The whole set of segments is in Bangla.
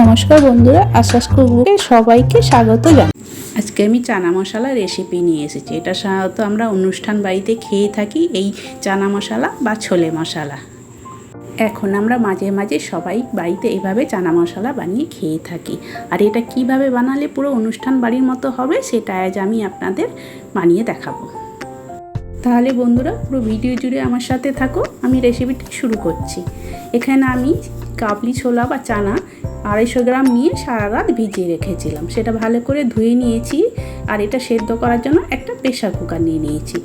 নমস্কার বন্ধুরা আশ্বাস কুকুরকে সবাইকে স্বাগত জানাই। আজকে আমি চানা মশলা রেসিপি নিয়ে এসেছি। এটা সাধারণত আমরা অনুষ্ঠান বাড়িতে খেয়ে থাকি এই চানা মশলা বা ছোলে মশলা। এখন আমরা মাঝে মাঝে সবাই বাড়িতে এভাবে চানা মশলা বানিয়ে খেয়ে থাকি। আর এটা কীভাবে বানালে পুরো অনুষ্ঠান বাড়ির মতো হবে, সেটা আজ আমি আপনাদের বানিয়ে দেখাবো। তাহলে বন্ধুরা, পুরো ভিডিও জুড়ে আমার সাথে থাকো। আমি রেসিপিটি শুরু করছি। এখানে আমি কাবলি ছোলা বা চানা আড়াইশো গ্রাম নিয়ে সারা রাত ভিজিয়ে রেখেছিলাম। সেটা ভালো করে ধুয়ে নিয়েছি আর এটা সেদ্ধ করার জন্য একটা প্রেশার কুকার নিয়ে নিয়েছি।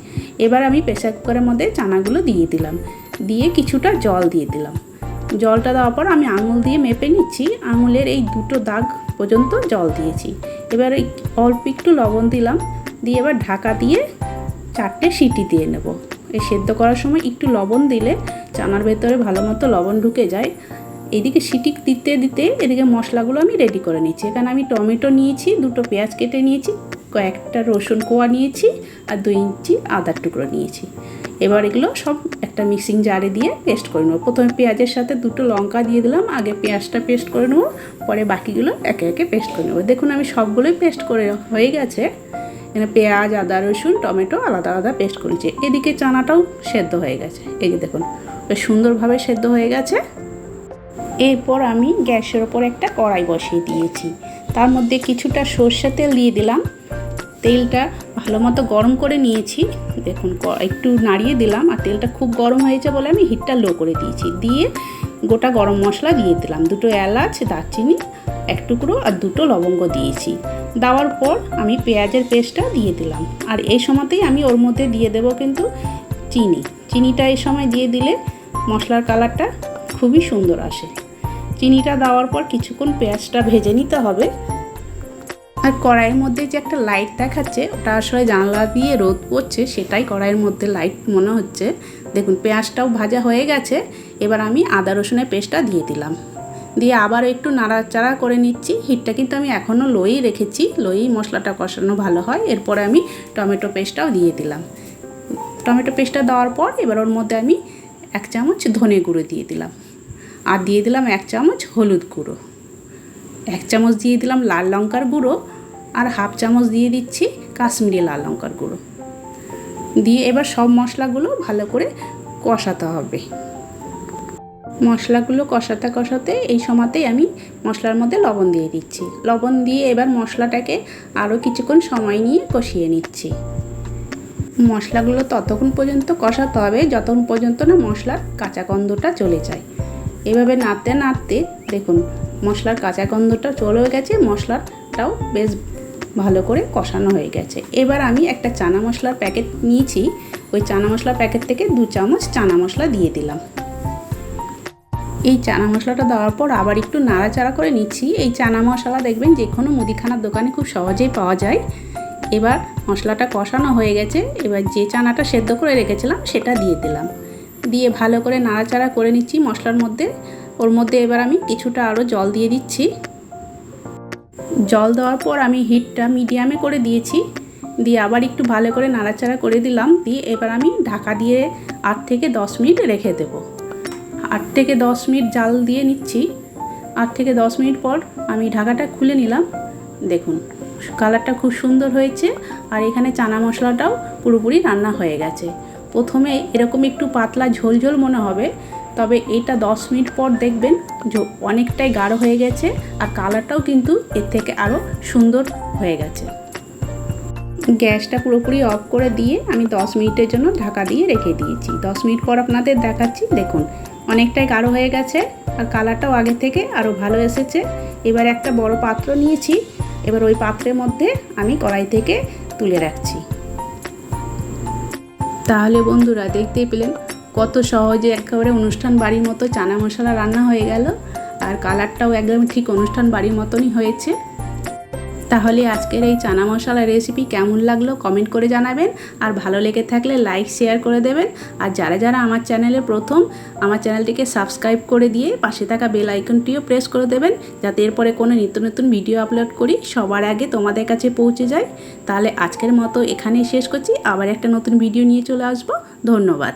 এবার আমি প্রেশার কুকারের মধ্যে চানাগুলো দিয়ে দিলাম। দিয়ে কিছুটা জল দিয়ে দিলাম। জলটা দেওয়ার পর আমি আঙুল দিয়ে মেপে নিচ্ছি। আঙুলের এই দুটো দাগ পর্যন্ত জল দিয়েছি। এবার এই অল্প একটু লবণ দিলাম। দিয়ে এবার ঢাকা দিয়ে চারটে সিটি দিয়ে নেব। এই সেদ্ধ করার সময় একটু লবণ দিলে চানার ভেতরে ভালো মতো লবণ ঢুকে যায়। এদিকে সিটি দিতে দিতে এদিকে মশলাগুলো আমি রেডি করে নিচ্ছি এখানে আমি টমেটো নিয়েছি, দুটো পেঁয়াজ কেটে নিয়েছি, কয়েকটা রসুন কোয়া নিয়েছি আর দুই ইঞ্চি আদার টুকরো নিয়েছি। এবার এগুলো সব একটা মিক্সিং জারে দিয়ে পেস্ট করে নেব। প্রথমে পেঁয়াজের সাথে দুটো লঙ্কা দিয়ে দিলাম, আগে পেঁয়াজটা পেস্ট করে নেব, পরে বাকিগুলো একে একে পেস্ট করে নেব। দেখুন আমি সবগুলোই পেস্ট করে হয়ে গেছে। এখানে পেঁয়াজ, আদা, রসুন, টমেটো আলাদা আলাদা পেস্ট করেছি। এদিকে চানাটাও সেদ্ধ হয়ে গেছে। এই দেখুন সুন্দরভাবে সেদ্ধ হয়ে গেছে। এরপর আমি গ্যাসের ওপর একটা কড়াই বসিয়ে দিয়েছি। তার মধ্যে কিছুটা সর্ষে তেল দিয়ে দিলাম। তেলটা ভালো মতো গরম করে নিয়েছি। দেখুন একটু নাড়িয়ে দিলাম আর তেলটা খুব গরম হয়েছে বলে আমি হিটটা লো করে দিয়েছি। দিয়ে গোটা গরম মশলা দিয়ে দিলাম। দুটো এলাচ, দারচিনি, এক টুকরো আর দুটো লবঙ্গ দিয়েছি। দেওয়ার পর আমি পেঁয়াজের পেস্টটা দিয়ে দিলাম। আর এই সময়তেই আমি ওর মধ্যে দিয়ে দেব কিন্তু চিনি। চিনিটা এই সময় দিয়ে দিলে মশলার কালারটা খুবই সুন্দর আসে। চিনিটা দেওয়ার পর কিছুক্ষণ পেঁয়াজটা ভেজে নিতে হবে। আর কড়াইয়ের মধ্যে যে একটা লাইট দেখাচ্ছে, ওটা আসলে জানলা দিয়ে রোদ পড়ছে, সেটাই কড়াইয়ের মধ্যে লাইট মনে হচ্ছে। দেখুন, পেঁয়াজটাও ভাজা হয়ে গেছে। এবার আমি আদা রসুনের পেস্টটা দিয়ে দিলাম। দিয়ে আবার একটু নাড়াচাড়া করে নিচ্ছি। হিটটা কিন্তু আমি এখনও লোই রেখেছি। লোই মশলাটা কষানো ভালো হয়। এরপরে আমি টমেটো পেস্টটাও দিয়ে দিলাম। টমেটো পেস্টটা দেওয়ার পর এবার ওর মধ্যে আমি এক চামচ ধনে গুঁড়ো দিয়ে দিলাম। আর দিয়ে দিলাম এক চামচ হলুদ গুঁড়ো। এক চামচ দিয়ে দিলাম লাল লঙ্কার গুঁড়ো আর হাফ চামচ দিয়ে দিচ্ছি কাশ্মীরি লাল লঙ্কার গুঁড়ো। দিয়ে এবার সব মশলাগুলো ভালো করে কষাতে হবে। মশলাগুলো কষাতে কষাতে এই সময়তেই আমি মশলার মধ্যে লবণ দিয়ে দিচ্ছি। লবণ দিয়ে এবার মশলাটাকে আরও কিছুক্ষণ সময় নিয়ে কষিয়ে নিচ্ছি। মশলাগুলো ততক্ষণ পর্যন্ত কষাতে হবে, যতক্ষণ পর্যন্ত না মশলার কাঁচা গন্ধটা চলে যায়। এভাবে নাড়তে নাড়তে দেখুন, মশলার কাঁচা গন্ধটা চলে গেছে, মশলাটাও বেশ ভালো করে কষানো হয়ে গেছে। এবার আমি একটা চানা মশলার প্যাকেট নিয়েছি, ওই চানা মশলার প্যাকেট থেকে দু চামচ চানা মশলা দিয়ে দিলাম। এই চানা মশলাটা দেওয়ার পর আবার একটু নাড়াচাড়া করে নিচ্ছি। এই চানা মশলা দেখবেন যে কোনো মুদিখানার দোকানে খুব সহজেই পাওয়া যায়। এবার মশলাটা কষানো হয়ে গেছে, এবার যে চানাটা সেদ্ধ করে রেখেছিলাম সেটা দিয়ে দিলাম। দিয়ে ভালো করে নাড়াচাড়া করে নিচ্ছি মশলার মধ্যে। ওর মধ্যে এবার আমি কিছুটা আরও জল দিয়ে দিচ্ছি। জল দেওয়ার পর আমি হিটটা মিডিয়ামে করে দিয়েছি। দিয়ে আবার একটু ভালো করে নাড়াচাড়া করে দিলাম। দিয়ে এবার আমি ঢাকা দিয়ে আট থেকে দশ মিনিট রেখে দেব। আট থেকে দশ মিনিট জাল দিয়ে নিচ্ছি। আট থেকে দশ মিনিট পর আমি ঢাকাটা খুলে নিলাম। দেখুন, কালারটা খুব সুন্দর হয়েছে। আর এখানে চানা মশলাটাও পুরোপুরি রান্না হয়ে গেছে। প্রথমে এরকম একটু পাতলা ঝোল ঝোল মনে হবে, তবে এটা দশ মিনিট পর দেখবেন যে অনেকটাই গাঢ় হয়ে গেছে আর কালারটাও কিন্তু এর থেকে আরও সুন্দর হয়ে গেছে। গ্যাসটা পুরোপুরি অফ করে দিয়ে আমি দশ মিনিটের জন্য ঢাকা দিয়ে রেখে দিয়েছি। দশ মিনিট পর আপনাদের দেখাচ্ছি, দেখুন অনেকটাই গাঢ় হয়ে গেছে আর কালারটাও আগে থেকে আরও ভালো এসেছে। এবার একটা বড় পাত্র নিয়েছি, এবার ওই পাত্রের মধ্যে আমি কড়াই থেকে তুলে রাখছি। তাহলে বন্ধুরা দেখতেই পেলেন কত সহজে একেবারে অনুষ্ঠান বাড়ির মতো চানা মশলা রান্না হয়ে গেল। আর কালারটাও একদম ঠিক অনুষ্ঠান বাড়ির মতনই হয়েছে। তাহলে আজকের এই চানা মশলা রেসিপি কেমন লাগল কমেন্ট করে জানাবেন। আর ভালো লেগে থাকলে লাইক শেয়ার করে দেবেন। আর যারা যারা আমার চ্যানেলে প্রথম, আমার চ্যানেলটিকে সাবস্ক্রাইব করে দিয়ে পাশে থাকা বেল আইকনটিও প্রেস করে দেবেন, যাতে এরপরে কোনো নিত্য নতুন ভিডিও আপলোড করি, সবার আগে তোমাদের কাছে পৌঁছে যায় তাহলে আজকের মতো এখানেই শেষ করছি। আবার একটা নতুন ভিডিও নিয়ে চলে আসব। ধন্যবাদ।